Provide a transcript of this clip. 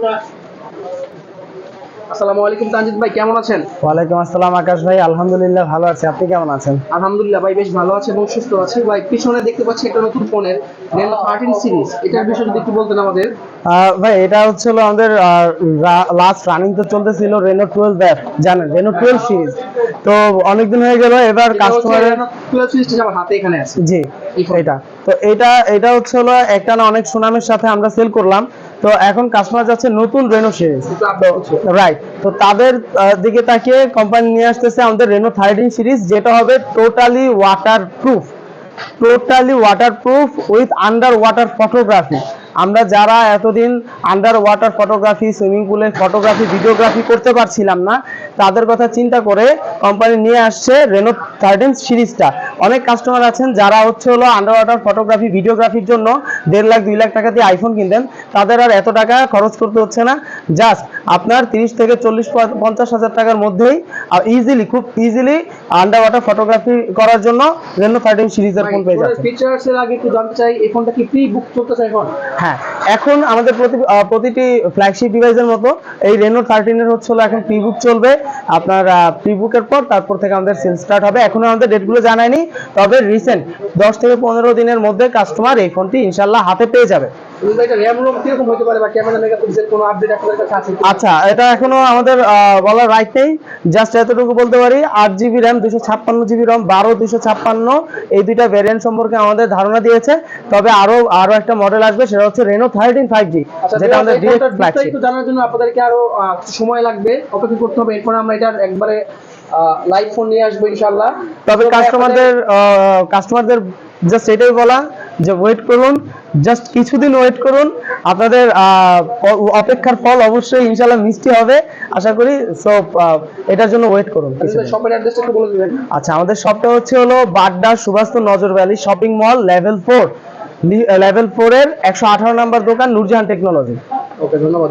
Thank you. আসসালামু আলাইকুম তানজিদ ভাই কেমন আছেন? ওয়ালাইকুম আসসালাম আকাশ ভাই আলহামদুলিল্লাহ ভালো আছি। আপনি কেমন আছেন? আলহামদুলিল্লাহ ভাই বেশ ভালো আছে এবং সুস্থ আছে। ভাই পিছনে দেখতে পাচ্ছি একটা নতুন ফোনের রেনো থার্টিন সিরিজ এটার বিষয়ে যদি একটু বলতেন আমাদের। ভাই এটা হচ্ছিল আমাদের লাস্ট রানিং তো চলতেছিল রেনো টুয়েলভ অ্যাপ জানেন রেনো টুয়েলভ সিরিজ তো অনেকদিন হয়ে গেল এবার কাস্টমারের টুয়েলভ সিরিজটা আমার হাতে এখানে আছে। জি এটা। তো এটা এটা হচ্ছে হলো একটা না অনেক সুনামের সাথে আমরা সেল করলাম। তো এখন কাস্টমার যাচ্ছে নতুন রেনো সিরিজ। রাইট তো তাদের দিকে তাকিয়ে কোম্পানি নিয়ে আসতেছে আমাদের রেনো থার্টিন সিরিজ যেটা হবে totally waterproof totally waterproof with underwater photography আমরা যারা এতদিন আন্ডার ওয়াটার ফটোগ্রাফি সুইমিং পুলের ফটোগ্রাফি ভিডিওগ্রাফি করতে পারছিলাম না তাদের কথা চিন্তা করে কোম্পানি নিয়ে আসছে রেনো থার্টিন সিরিজটা। অনেক কাস্টমার আছেন যারা হচ্ছে হলো আন্ডার ওয়াটার ফটোগ্রাফি ভিডিওগ্রাফির জন্য দেড় লাখ দুই লাখ টাকা দিয়ে আইফোন কিনতেন তাদের আর এত টাকা খরচ করতে হচ্ছে না। জাস্ট আপনার তিরিশ থেকে চল্লিশ পঞ্চাশ হাজার টাকার মধ্যেই ইজিলি খুব ইজিলি আন্ডার ওয়াটার ফটোগ্রাফি করার জন্য রেনো থার্টিন সিরিজের ফোন পেয়ে যাচ্ছেন। ফিচার্স এর আগে একটু জানতে চাই এই ফোনটা কি প্রি বুক চলতেছে এখন? হ্যাঁ এখন আমাদের প্রতি প্রতিটি ফ্ল্যাগশিপ ডিভাইসের মতো এই রেনো থার্টিনের হচ্ছে হলো এখন প্রিবুক চলবে। আপনার প্রিবুকের পর তারপর থেকে আমাদের সেল স্টার্ট হবে। এখনও আমাদের ডেটগুলো জানায়নি, তবে রিসেন্ট দশ থেকে পনেরো দিনের মধ্যে কাস্টমার এই ফোনটি ইনশাল্লাহ হাতে পেয়ে যাবে। আচ্ছা এটা এখনও আমাদের বলার রাইট নেই। জাস্ট এতটুকু বলতে পারি আট জিবি র্যাম দুশো ছাপ্পান্ন জিবি রম বারো দুশো ছাপ্পান্ন এই দুইটা ভ্যারিয়েন্ট সম্পর্কে আমাদের ধারণা দিয়েছে। তবে আরও আরও একটা মডেল আসবে সেটা হচ্ছে রেনো থার্টিন ফাইভ জি যেটা আমাদের জানার জন্য আপনাদেরকে আরও সময় লাগবে অপেক্ষা করতে হবে। এরপর আমরা এটার একবারে লাইভ ফোন নিয়ে আসব ইনশাআল্লাহ। তবে কাস্টমারদের কাস্টমারদের জাস্ট এটাই বলা যে ওয়েট করুন। জাস্ট কিছুদিন ওয়েট করুন। আপনাদের অপেক্ষার ফল অবশ্যই ইনশাল্লাহ মিষ্টি হবে। আশা করি সো এটার জন্য ওয়েট করুন শপের অ্যাড্রেসটা একটু বলে দিবেন। আচ্ছা আমাদের শপটা হচ্ছে হলো Badda Subhash Nazar valley shopping mall level four level four এর একশো আঠারো নাম্বার দোকান নুরজাহান টেকনোলজি ওকে ধন্যবাদ